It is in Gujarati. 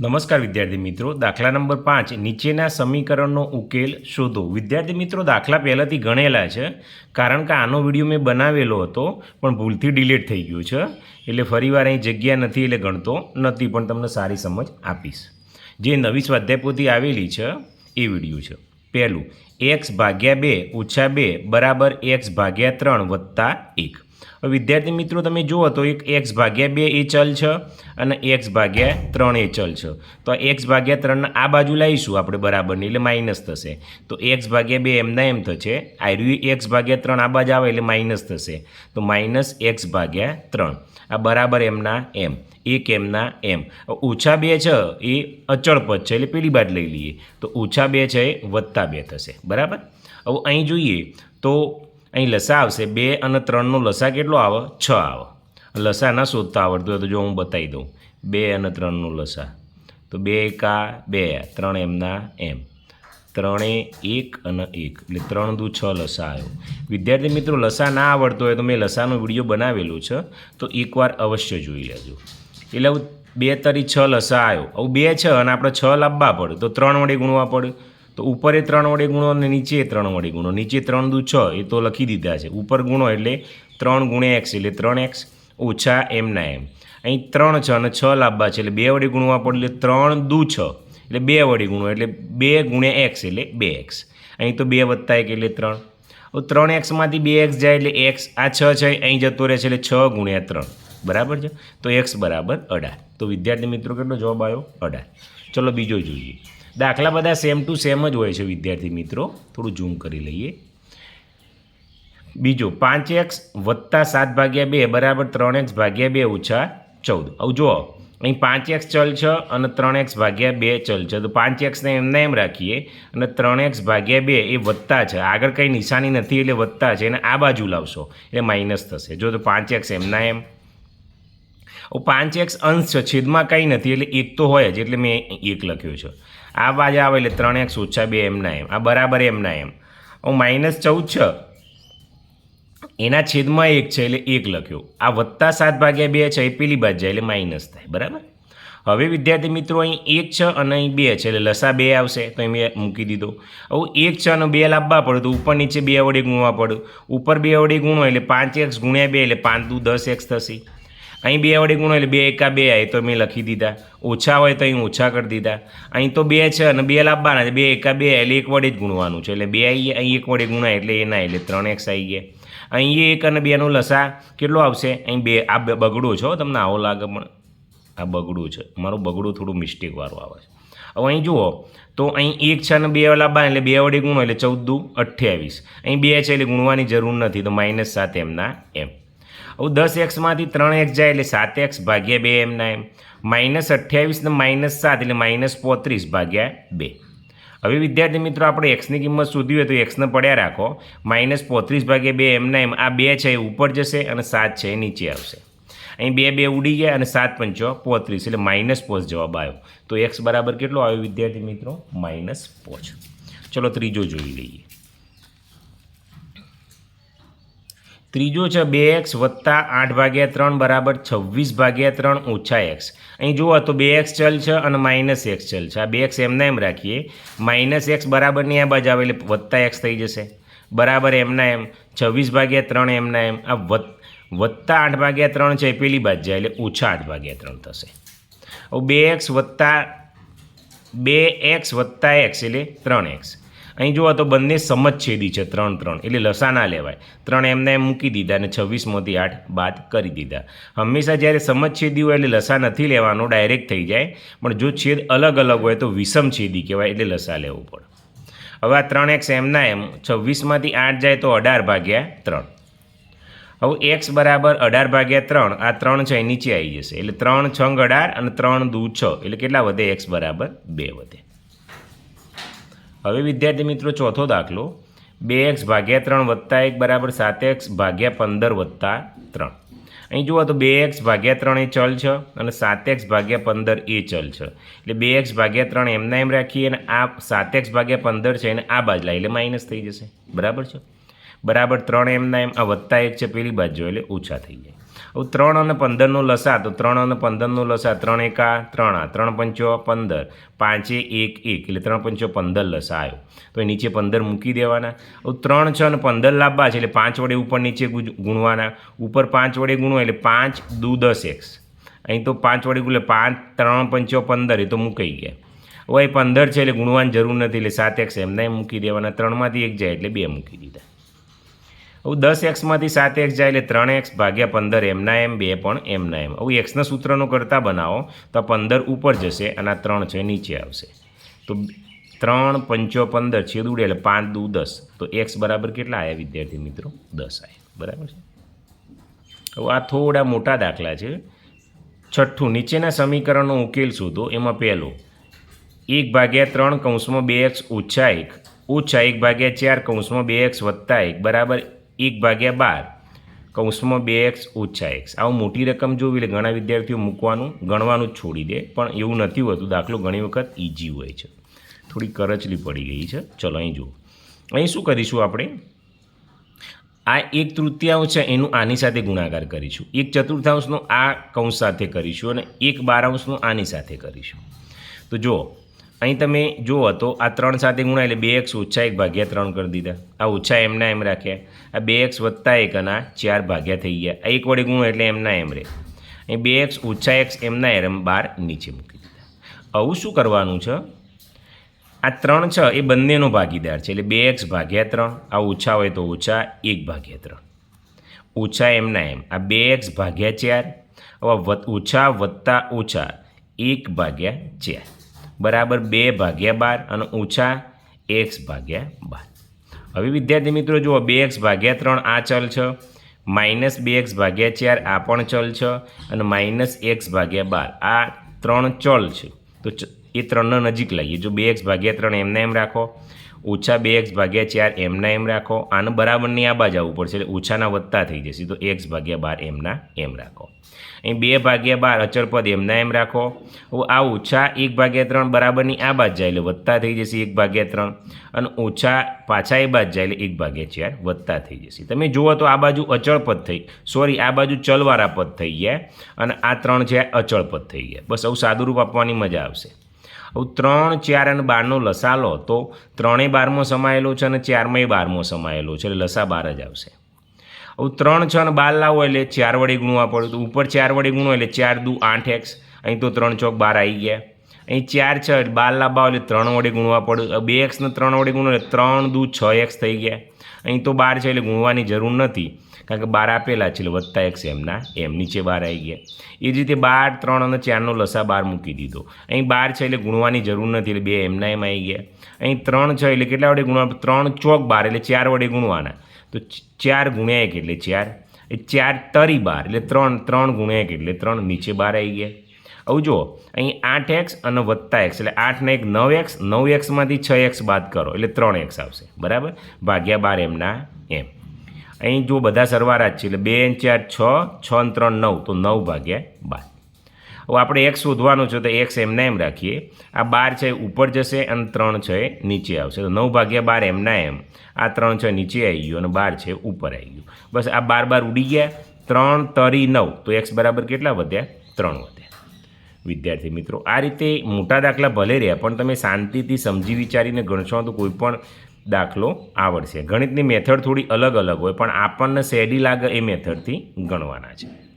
નમસ્કાર વિદ્યાર્થી મિત્રો, દાખલા નંબર પાંચ, નીચેના સમીકરણનો ઉકેલ શોધો. વિદ્યાર્થી મિત્રો, દાખલા પહેલાંથી ગણેલા છે, કારણ કે આનો વીડિયો મેં બનાવેલો હતો, પણ ભૂલથી ડિલીટ થઈ ગયું છે, એટલે ફરીવાર અહીં જગ્યા નથી, એટલે ગણતો નથી, પણ તમને સારી સમજ આપીશ. જે નવી સ્વાધ્યાયપોથી આવેલી છે, એ વીડિયો છે. પહેલું, એક્સ ભાગ્યા બે ઓછા બે બરાબર એક્સ ભાગ્યા ત્રણ વત્તા એક. વિદ્યાર્થી મિત્રો, તમે જુઓ તો એક એક્સ ભાગ્યા બે એ ચલ છે અને એક્સ ભાગ્યા ત્રણ એ ચલ છે. તો એક્સ ભાગ્યા ત્રણના આ બાજુ લાવીશું આપણે બરાબરની, એટલે માઇનસ થશે. તો એક્સ ભાગ્યા બે એમના એમ થશે. આર્યું એક્સ ભાગ્યા ત્રણ, આ બાજુ આવે એટલે માઇનસ થશે. તો માઇનસ એક્સ ભાગ્યા ત્રણ. આ બરાબર એમના એમ, એક એમના એમ. ઓછા બે છે, એ અચળ પદ છે, એટલે પેલી બાદ લઈ લઈએ. તો ઓછા બે છે, એ વત્તા બે થશે. બરાબર? હવે અહીં જોઈએ તો અહીં લસા આવશે. બે અને ત્રણનો લસા કેટલો આવે? છ આવે. લસા ના શોધતા આવડતું હોય તો જો હું બતાવી દઉં. બે અને ત્રણનો લસા. તો બે એકા બે. ત્રણ એમના એમ. ત્રણે એક અને એક. એટલે ત્રણ દુ છ લસા આવ્યો. વિદ્યાર્થી મિત્રો, લસા ના આવડતો હોય તો મેં લસાનો વીડિયો બનાવેલો છે. તો એકવાર અવશ્ય જોઈ લેજો. એટલે બે તરી છ લસા આવ્યો. આવું બે છે અને આપણે છ લાવવા પડે. તો ત્રણ વડે ગુણવા પડે. તો ઉપર ત્રણ વડે ગુણો અને નીચે ત્રણ વડે ગુણો. નીચે ત્રણ દુ છ, એ તો લખી દીધા છે. ઉપર ગુણો એટલે ત્રણ ગુણ્યા એક્સ એટલે ત્રણ એક્સ ઓછા એમના એમ અહીં ત્રણ છ અને છ લાંબા છે એટલે બે વડે ગુણવા પડે એટલે ત્રણ દુ છ. એટલે બે વડે ગુણો, એટલે બે ગુણ્યા એક્સ એટલે બે એક્સ અહીં તો બે વત્તા એક એટલે ત્રણ. હવે ત્રણ એક્સમાંથી બે એક્સ જાય એટલે એક્સ આ છ છે, અહીં જતો રહે છે એટલે છ ગુણ્યા ત્રણ. બરાબર છે? તો એક્સ બરાબર અઢાર. તો વિદ્યાર્થી મિત્રો કેટલો જવાબ આવ્યો? અઢાર. ચલો બીજો જોઈએ. દાખલા બધા સેમ ટુ સેમ જ હોય છે, વિદ્યાર્થી મિત્રો. થોડું ઝૂમ કરી લઈએ. બીજો, પાંચ એક્સ વત્તા સાત ભાગ્યા બે બરાબર ત્રણ એક્સ ભાગ્યા બે ઓછા ચૌદ. આવું જુઓ. અહીં પાંચ એક્સ ચલ છે અને ત્રણ એક્સ ભાગ્યા બે ચલ છે. તો પાંચ એક્સને એમને એમ રાખીએ. અને ત્રણ એક્સ ભાગ્યા બે એ વત્તા છે. આગળ કંઈ નિશાની નથી એટલે વત્તા છે. એને આ બાજુ લાવશો. એટલે માઇનસ થશે. જો તો પાંચ એક્સ એમના એમ. પાંચ એક્સ અંશ છે. છેદમાં કંઈ નથી. એટલે એક તો હોય જ. એટલે મેં એક લખ્યું છે. આ બાજુ આવે એટલે ત્રણ એક્સ ઓછા બે એમના એમ. આ બરાબર એમના એમ. હું માઇનસ ચૌદ છ. એના છેદમાં એક છે એટલે એક લખ્યો. આ વત્તા સાત ભાગ્યા બે છે, એ પેલી બાજુ એટલે માઇનસ થાય. બરાબર? હવે વિદ્યાર્થી મિત્રો, અહીં એક છે અને અહીં બે છે એટલે લસા બે આવશે. તો અહીં મેં મૂકી દીધો. હવે એક છે અને બે લાવવા પડે તો ઉપર નીચે બે વડે ગુણવા પડે. ઉપર બે વડે ગુણો એટલે પાંચ એક્સ ગુણ્યા બે એટલે પાંચ દુ દસ એક્સ થશે. અહીં બે વડે ગુણો એટલે બે એકા બે આવે તો મેં લખી દીધા. ઓછા હોય તો અહીં ઓછા કરી દીધા. અહીં તો બે છે અને બે લાવવાના છે. બે એકા બે એટલે એક વડે જ ગુણવાનું છે. એટલે બે આવી અહીં એક વડે ગુણાય એટલે એ ના એટલે ત્રણ એક્સ આવી ગયા. અહીં એક અને બેનો લસા કેટલો આવશે? અહીં બે, આ બગડો છે તમને આવો લાગે પણ આ બગડું છે. મારું બગડું થોડું મિસ્ટેકવાળું આવે છે. હવે અહીં જુઓ, તો અહીં એક છે અને બે લાવવા એટલે બે વડે ગુણો એટલે ચૌદ અઠ્યાવીસ. અહીં બે છે એટલે ગુણવાની જરૂર નથી, તો માઇનસ સાત એમના એમ. હવે દસ એક્સમાંથી ત્રણ એક્સ જાય એટલે સાત એક્સ ભાગ્યા બે એમના એમ. માઇનસ અઠ્યાવીસને માઇનસ સાત એટલે માઇનસ પોત્રીસ ભાગ્યા બે. હવે વિદ્યાર્થી મિત્રો, આપણે એક્સની કિંમત શોધવી હોય તો એક્સને પડ્યા રાખો. માઇનસ પોત્રીસ ભાગ્યા બે એમના એમ. આ બે છે, એ ઉપર જશે અને સાત છે, એ નીચે આવશે. અહીં બે બે ઉડી ગયા અને સાત પંચો પોત્રીસ એટલે માઇનસ પોચ જવાબ આવ્યો. તો એક્સ બરાબર કેટલો આવ્યો વિદ્યાર્થી મિત્રો? માઇનસ પોચ. ચલો ત્રીજો જોઈ લઈએ. ત્રીજો છે બે એક્સ વત્તા આઠ ભાગ્યા ત્રણ બરાબર છવ્વીસ ભાગ્યા ત્રણ ઓછા એક્સ. અહીં જુઓ તો બે એક્સ ચલ છે અને માઇનસ એક્સ ચલ છે. આ બે એક્સ એમના એમ રાખીએ. માઇનસ એક્સ બરાબરની આ બાજુ આવે એટલે વત્તા એક્સ થઈ જશે. બરાબર એમના એમ. છવ્વીસ ભાગ્યા ત્રણ એમના એમ. આ વત, વત્તા આઠ ભાગ્યા ત્રણ છે એ પેલી બાજુ જાય એટલે ઓછા આઠ ભાગ્યા ત્રણ થશે. હવે બે એક્સ વત્તા, બે એક્સ વત્તા એક્સ એટલે ત્રણ એક્સ. અહીં જોવા તો બંને સમજછેદી છે, ત્રણ ત્રણ. એટલે લસા ના લેવાય. ત્રણ એમને એમ મૂકી દીધા અને છવ્વીસમાંથી આઠ બાદ કરી દીધા. હંમેશા જ્યારે સમજછેદી હોય એટલે લસા નથી લેવાનો, ડાયરેક્ટ થઈ જાય. પણ જો છેદ અલગ અલગ હોય તો વિષમ છેદી કહેવાય એટલે લસા લેવું પડે. હવે આ ત્રણ એક્સ એમના એમ. છવ્વીસમાંથી આઠ જાય તો અઢાર ભાગ્યા ત્રણ. હવે એક્સ બરાબર અઢાર ભાગ્યા ત્રણ. આ ત્રણ છે નીચે આવી જશે. એટલે ત્રણ છંગ અઢાર અને ત્રણ દૂ છ. એટલે કેટલા વધે? એક્સ બરાબર બે વધે. હવે વિદ્યાર્થી મિત્રો, ચોથો દાખલો. બે એક્સ ભાગ્યા ત્રણ વત્તા એક બરાબર સાત એક્સ ભાગ્યા પંદર વત્તા ત્રણ. અહીં જુઓ તો બે એક્સ ભાગ્યા ત્રણ એ ચલ છે અને સાત એક્સ ભાગ્યા પંદર એ ચલ છે. એટલે બે એક્સ ભાગ્યા ત્રણ એમના એમ રાખીએ અને આ સાત એક્સ ભાગ્યા પંદર છે એને આ બાજુ એટલે માઇનસ થઈ જશે. બરાબર છે? બરાબર ત્રણ એમના એમ, આ વત્તા એક છે, પેલી બાજુ, એટલે ઓછા થઈ જાય. હવે ત્રણ અને પંદરનો લસા, તો ત્રણ અને પંદરનો લસા, ત્રણ એકા, ત્રણ આ, ત્રણ પંચો પંદર, પાંચે એક એક, એટલે ત્રણ પંચો પંદર લસા આવ્યો તો એ નીચે પંદર મૂકી દેવાના. હવે ત્રણ, છ અને પંદર લાંબા છે, એટલે પાંચ વડે ઉપર નીચે ગુણવાના. ઉપર પાંચ વડે ગુણવા એટલે પાંચ દુ દસ એક્સ. અહીં તો પાંચ વડે ગુણે પાંચ, ત્રણ પંચો પંદર, એ તો મૂકાઈ ગયા. હવે એ પંદર છે, એટલે ગુણવાની જરૂર નથી, એટલે સાત એક્સ એમને એમ મૂકી દેવાના. ત્રણમાંથી એક જાય, એટલે બે મૂકી દીધા. હવે દસ એક્સમાંથી સાત એક્સ જાય એટલે ત્રણ એક્સ ભાગ્યા પંદર એમના એમ, બે પણ એમના એમ. હવે એક્સના સૂત્રનો કરતા બનાવો તો પંદર ઉપર જશે અને ત્રણ છે નીચે આવશે. તો ત્રણ પંચો પંદર છેદ ઉડે એટલે પાંચ દુ દસ. તો એક્સ બરાબર કેટલા આવ્યા વિદ્યાર્થી મિત્રો? દસ આવ્યા બરાબર છે? હવે આ થોડા મોટા દાખલા છે. છઠ્ઠું, નીચેના સમીકરણનો ઉકેલ શોધો. એમાં પહેલો, એક ભાગ્યા ત્રણ કૌંસમાં બે એક્સ ઓછા એક. ઓછા એક ભાગ્યા ચાર કૌંસમાં બે એક્સ વત્તા એક. બરાબર એક ભાગ્યા બાર. કૌંસમાં બે એક્સ ઓછા એક્સ. આવું મોટી રકમ જોવી એટલે ઘણા વિદ્યાર્થીઓ મૂકવાનું, ગણવાનું જ છોડી દે. પણ એવું નથી હોતું. દાખલો ઘણી વખત ઇઝી હોય છે. થોડી કરચલી પડી ગઈ છે. ચલો, અહીં જુઓ. અહીં શું કરીશું આપણે? આ એક તૃતીયાંશ છે, એનું આની સાથે ગુણાકાર કરીશું. એક ચતુર્થાંશનો આ કૌંસ સાથે કરીશું અને એક બારાંશનો આની સાથે કરીશું. તો જુઓ અહીં તમે જુઓ તો આ ત્રણ સાથે ગુણા એટલે બે એક્સ ઓછા એક ભાગ્યા ત્રણ કરી દીધા. આ ઓછા એમના એમ રાખ્યા. આ બે એક્સ વત્તા એક અને ચાર ભાગ્યા થઈ ગયા. આ એક વડે ગુણો એટલે એમના એમ રહે. અહીં બે એક્સ ઓછા એક્સ એમના એમ બાર નીચે મૂકી દીધા. આવું શું કરવાનું છે? આ ત્રણ છ એ બંનેનો ભાગીદાર છે એટલે બે એક્સ ભાગ્યા ત્રણ. આ ઓછા હોય તો ઓછા એક ભાગ્યા ત્રણ. ઓછા એમના એમ. આ બે એક્સ ભાગ્યા ચાર. હવે ઓછા વત્તા ઓછા એક ભાગ્યા ચાર. બરાબર બે ભાગ્યા બાર અને ઓછા એક્સ ભાગ્યા બાર. હવે વિદ્યાર્થી મિત્રો જુઓ, બે એક્સ ભાગ્યા ત્રણ આ ચલ છે. માઇનસ બે એક્સ ભાગ્યા ચાર આ પણ ચલ છે અને માઇનસ એક્સ ભાગ્યા બાર. આ ત્રણ ચલ છે. તો એ ત્રણનો નજીક લાવીએ જો બે એક્સ ભાગ્યા ત્રણ એમને એમ રાખો. ઓછા બે એક્સ ભાગ્યા ચાર એમના એમ રાખો. આને બરાબરની આ બાજુ આવવું પડશે એટલે ઓછાના વધતા થઈ જશે. તો એક્સ ભાગ્યા બાર એમના એમ રાખો. અહીં બે ભાગ્યા બાર અચળ પદ એમના એમ રાખો. આ ઓછા એક ભાગ્યા ત્રણ બરાબરની આ બાજ જાય એટલે વધતા થઈ જશે એક ભાગ્યા ત્રણ. અને ઓછા પાછા એ બાજ જાય એટલે એક ભાગ્યા ચાર વધતા થઈ જશે. તમે જુઓ તો આ બાજુ અચળ પદ થઈ, સોરી, આ બાજુ ચલવાળા પદ થઈ ગયા. અને આ ત્રણ છે અચળ પદ થઈ ગયા. બસ આવું સાદુરૂપ આપવાની મજા આવશે. ત્રણ, ચાર અને બારનો લસા લો, તો ત્રણેય બારમાં સમાયેલો છે અને ચારમાંય બારમાં સમાયેલો છે, એટલે લસા બાર જ આવશે. હવે ત્રણ, છ અને બાર લાવો એટલે ચાર વડે ગુણવા પડે તો ઉપર ચાર વડે ગુણો એટલે ચાર દુ આઠ એક્સ, અહીં તો ત્રણ ચોક બાર આવી ગયા. અહીં ચાર, છ બાર લાંબા એટલે ત્રણ વડે ગુણવા પડે બે એક્સને ત્રણ વડે ગુણો એટલે ત્રણ દુ છ એક્સ થઈ ગયા. અહીં તો બાર છે એટલે ગુણવાની જરૂર નથી. કારણ કે બાર આપેલા છે એટલે વત્તા એક્સ એમના. એમ નીચે બાર આવી ગયા. એ જ રીતે બાર, ત્રણ અને ચારનો લસા બાર મૂકી દીધો. અહીં બાર છે એટલે ગુણવાની જરૂર નથી એટલે બે એમના એમ આવી ગયા. અહીં ત્રણ છે એટલે કેટલા વડે ગુણવા ત્રણ ચોક બાર એટલે ચાર વડે ગુણવાના. તો ચાર ગુણ્યા એક એટલે ચાર. એ ચાર તરી બાર એટલે ત્રણ ત્રણ ગુણ્યા એક એટલે ત્રણ નીચે બાર આવી ગયા. આવું જુઓ, અહીં આઠ એક્સ અને વત્તા એક્સ એટલે આઠને એક નવ એક્સ નવ એક્સમાંથી છ એક્સ બાદ કરો, એટલે ત્રણ એક્સ આવશે. બરાબર? ભાગ્યા બાર એમના એમ અહીં જો બધા સરવારા જ છે, એટલે બે ચાર, છ છ ને ત્રણ, નવ, તો નવ ભાગ્યા બાર. હવે આપણે એક્સ શોધવાનું છે, તો એક્સ એમના એમ રાખીએ. આ બાર છે ઉપર જશે અને ત્રણ છે નીચે આવશે. તો નવ ભાગ્યા બાર એમના એમ આ ત્રણ છે નીચે આવી ગયું અને બાર છે ઉપર આવી ગયું. બસ આ બાર બાર ઉડી ગયા. ત્રણ તરી નવ, તો એક્સ બરાબર કેટલા વધ્યા? ત્રણ વધ્યા. વિદ્યાર્થી મિત્રો. આ રીતે મોટા દાખલા ભલે રહ્યા, પણ તમે શાંતિથી સમજી વિચારીને ગણશો તો કોઈ પણ દાખલો આવડશે. ગણિતની મેથડ થોડી અલગ અલગ હોય, પણ આપણને સહેલી લાગે એ મેથડથી ગણવાના છે.